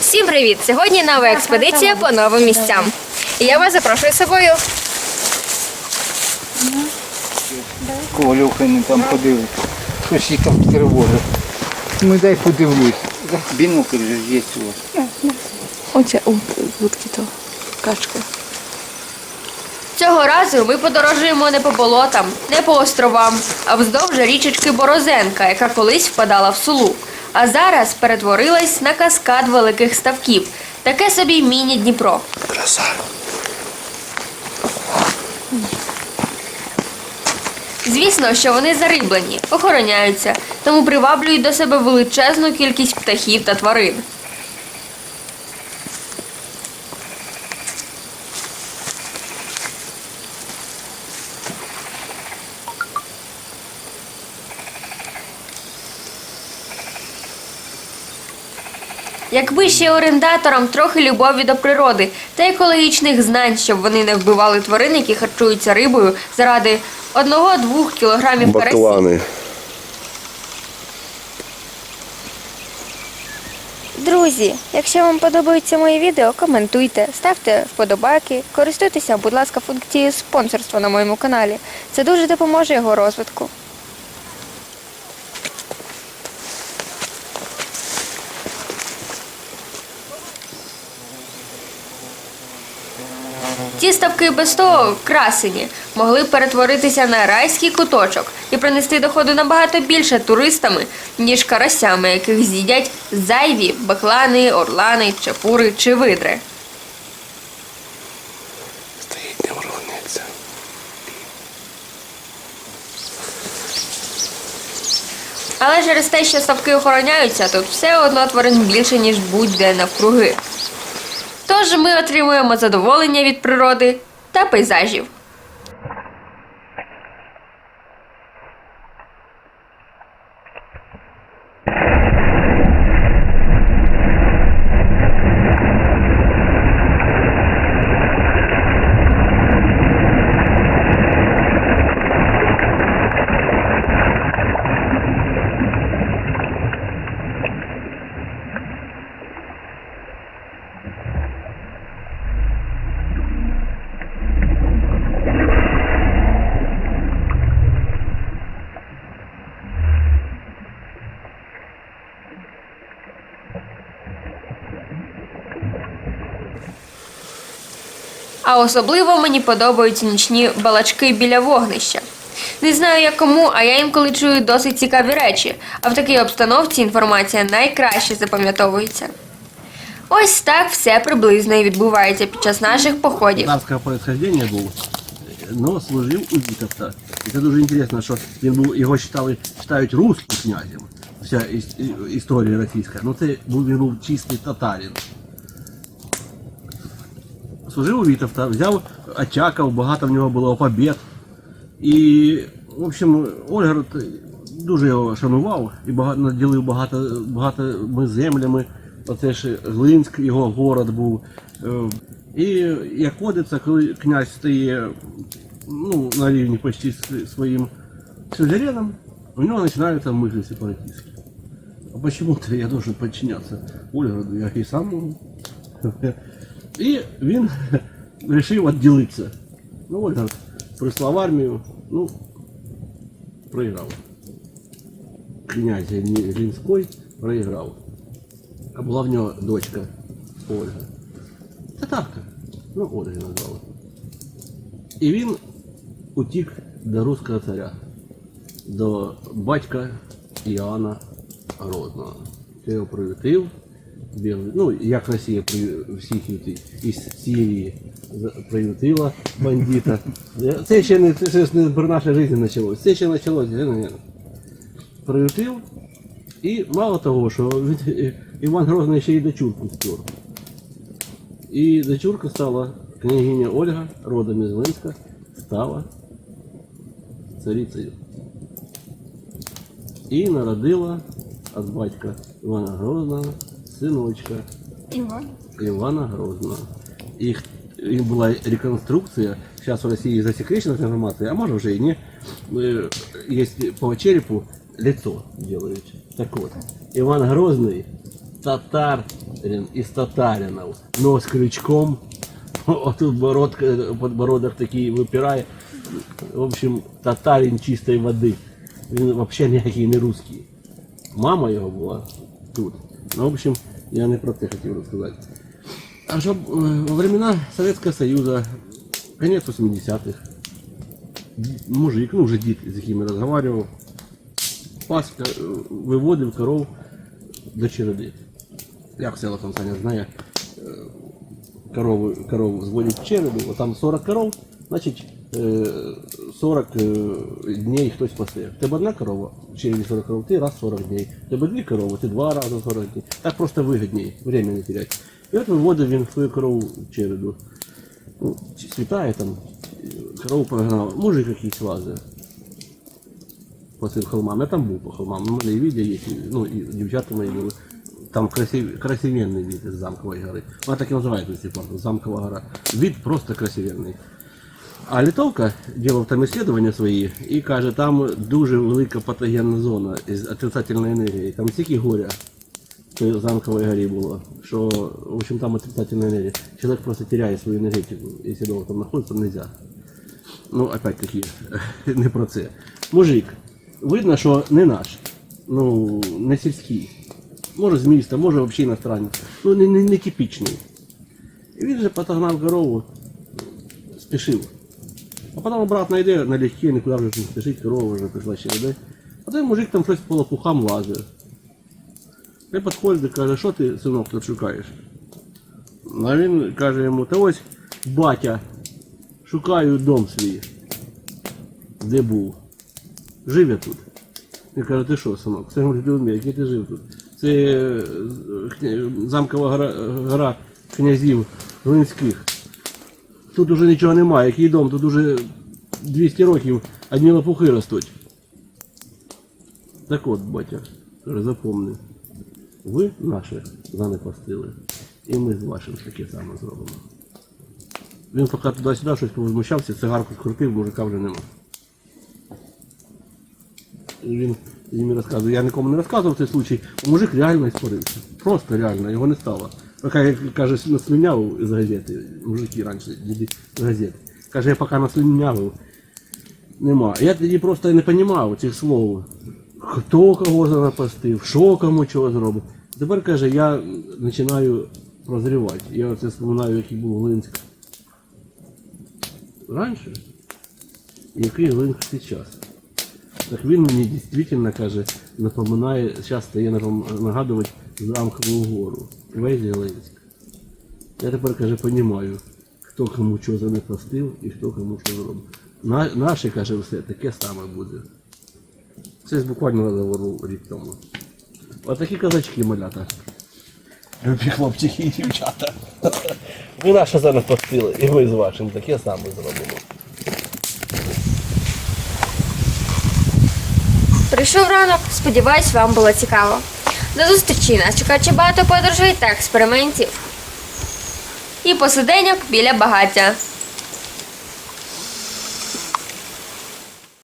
Всім привіт! Сьогодні нова експедиція по новим місцям. І я вас запрошую з собою. Ковальовка не там подивиться. Щось їх там тривожить. Ну дай подивлюсь. Бінокль же є у вас. Оце от вудки то качка. Цього разу ми подорожуємо не по болотам, не по островам, а вздовж річечки Борозенка, яка колись впадала в сулу. А зараз перетворилась на каскад великих ставків. Таке собі міні-Дніпро. Краса. Звісно, що вони зариблені, охороняються, тому приваблюють до себе величезну кількість птахів та тварин. Якби ще орендаторам трохи любові до природи та екологічних знань, щоб вони не вбивали тварин, які харчуються рибою заради одного-двох кілограмів карасів. Баклани. Друзі, якщо вам подобаються мої відео, коментуйте, ставте вподобайки, користуйтеся, будь ласка, функцією спонсорства на моєму каналі. Це дуже допоможе його розвитку. Ті ставки без того красені могли б перетворитися на райський куточок і принести доходу набагато більше туристами, ніж карасями, яких з'їдять зайві баклани, орлани, чепури чи видри. Стоїть не ворогнеться. Але через те, що ставки охороняються, тут все одно тварин більше, ніж будь-де навкруги. Тож ми отримуємо задоволення від природи та пейзажів. А особливо мені подобаються нічні балачки біля вогнища. Не знаю як кому, а я інколи чую досить цікаві речі, а в такій обстановці інформація найкраще запам'ятовується. Ось так все приблизно і відбувається під час наших походів. Царського происхождения був, но служив у Вітовта. І це дуже інтересно, що він був, його вважали, вважають руським князем. Вся історія російська. Ну це був, він був чистий татарин. Служив у Вітовта, взяв Очаков, багато в нього було побід. І, в общем, Ольгород дуже його шанував і багато, наділив багато, багато землями. Оце ж Глинськ, його город був. Е, І як водиться, коли князь стає ну, на рівні почти своїм сюзереном, у нього починаються мислі сепаратистські. А почему-то я должен подчиняться Ольгороду, я і сам можу. І він вирішив відділитися. Ну, Ольгород прислав армію, ну, проіграв. Князь Глінський проіграв. А була в нього дочка Ольга. Татарка. Ну, Ольга назвали. І він утік до руського царя, до батька Іоанна Грозного. Це його приютив. Білий- Ну, як Росія при- всіх із Сирії приютила бандита. Це ще не, це не про нашу життя почалося. Це ще почалося. Приютив. І мало того, що від, е, Іван Грозний ще й дочурку стер. І дочурка стала княгиня Ольга, родом із Линська, стала царицею. І народила від батька Івана Грозного синочка Івана Грозного. Їх, їх була реконструкція. Зараз в Росії засекречена інформація, а може вже і ні. Е, Є по черепу лицо делают. Так вот, Иван Грозный, татар, Він із татаринов, нос крючком, отут бородка, подбородок такий випирає. В общем, татарин чистої води. Він взагалі ніякий не русський. Мама його була тут. Ну, в общем, я не про те хотів розказати. А щоб е, во времена Советского Союза, конец 80-х, мужик, ну вже дід, з яким я розмовляв, пас, е, виводив коров до череди. Як село там Саня знає, е, корову, корову зводять в череду, от там 40 коров, значить е, 40 е, днів хтось пасе. Тебе одна корова, в 40 коров, ти раз 40 днів. Тебе дві корови, ти два рази 40 днів. Так просто вигідніше, время не терять. І от виводив він свою корову в череду. Ну, світає там, корову прогнав, мужик якийсь лазить по цим холмам. Я там був по холмам. У мене і відео є, ну, і дівчата мої були. Там красив, красивенний від із замкової гори. Вона так і називається сих пор, замкова гора. Від просто красивенний. А літовка робив там ісследування свої і каже, там дуже велика патогенна зона із отрицательної енергії. Там стільки горя в той замковій горі було, що в общем, там отрицательна енергія. Чоловік просто теряє свою енергетику. Якщо довго там знаходиться, нельзя. Ну, опять-таки, не про це. Мужик, видно, що не наш. Ну, не сільський. Може з міста, може взагалі іностранець. Ну, не, не, не типічний. І він же потогнав корову, спішив. Потім обратно йде налегке, нікуди вже не спішить, корова вже пішла ще йде. А той мужик там щось по лопухам лазить. І підходить і каже, що ти, синок, тут шукаєш? А він каже йому, та ось батя, шукаю дом свій. Де був? Жив я тут. Він каже, ти що, синок? Це Людмила, який ти жив тут? Це е, замкова гора, гора князів Глинських. Тут уже нічого немає, який дом, тут уже 200 років одні лопухи ростуть. Так от, батя, запомни, ви наше занепастили, і ми з вашим таке саме зробимо. Він поки туди-сюди щось повозмущався, цигарку скрутив, мужика вже нема. Він мені розказує, я нікому не розказував цей случай, мужик реально іспорився. Просто реально, його не стало. Поки, як каже, наслюнявив з газети, мужики раніше, з газети. Каже, я поки наслюнявив, нема. Я тоді просто не розумів цих слов. Хто кого занапастив, що кому чого зробив. Тепер каже, я починаю прозрівати. Я оце вспоминаю, який був Глинськ раніше, який Глинськ зараз. Так він мені дійсно каже, напоминає, зараз стає нагадувати замкову гору. Весь Зеленськ. Я тепер каже, розумію, хто кому що занепастив і хто кому що зробив. На, наше, каже, все таке саме буде. Це буквально говору рік тому. Отакі казачки малята. Любі хлопчики і дівчата. Ви наше занепастили, і ми з вашим таке саме зробимо. Прийшов ранок, сподіваюсь, вам було цікаво. До зустрічі нас чекає багато подорожей та експериментів. І посиденьок біля багаття.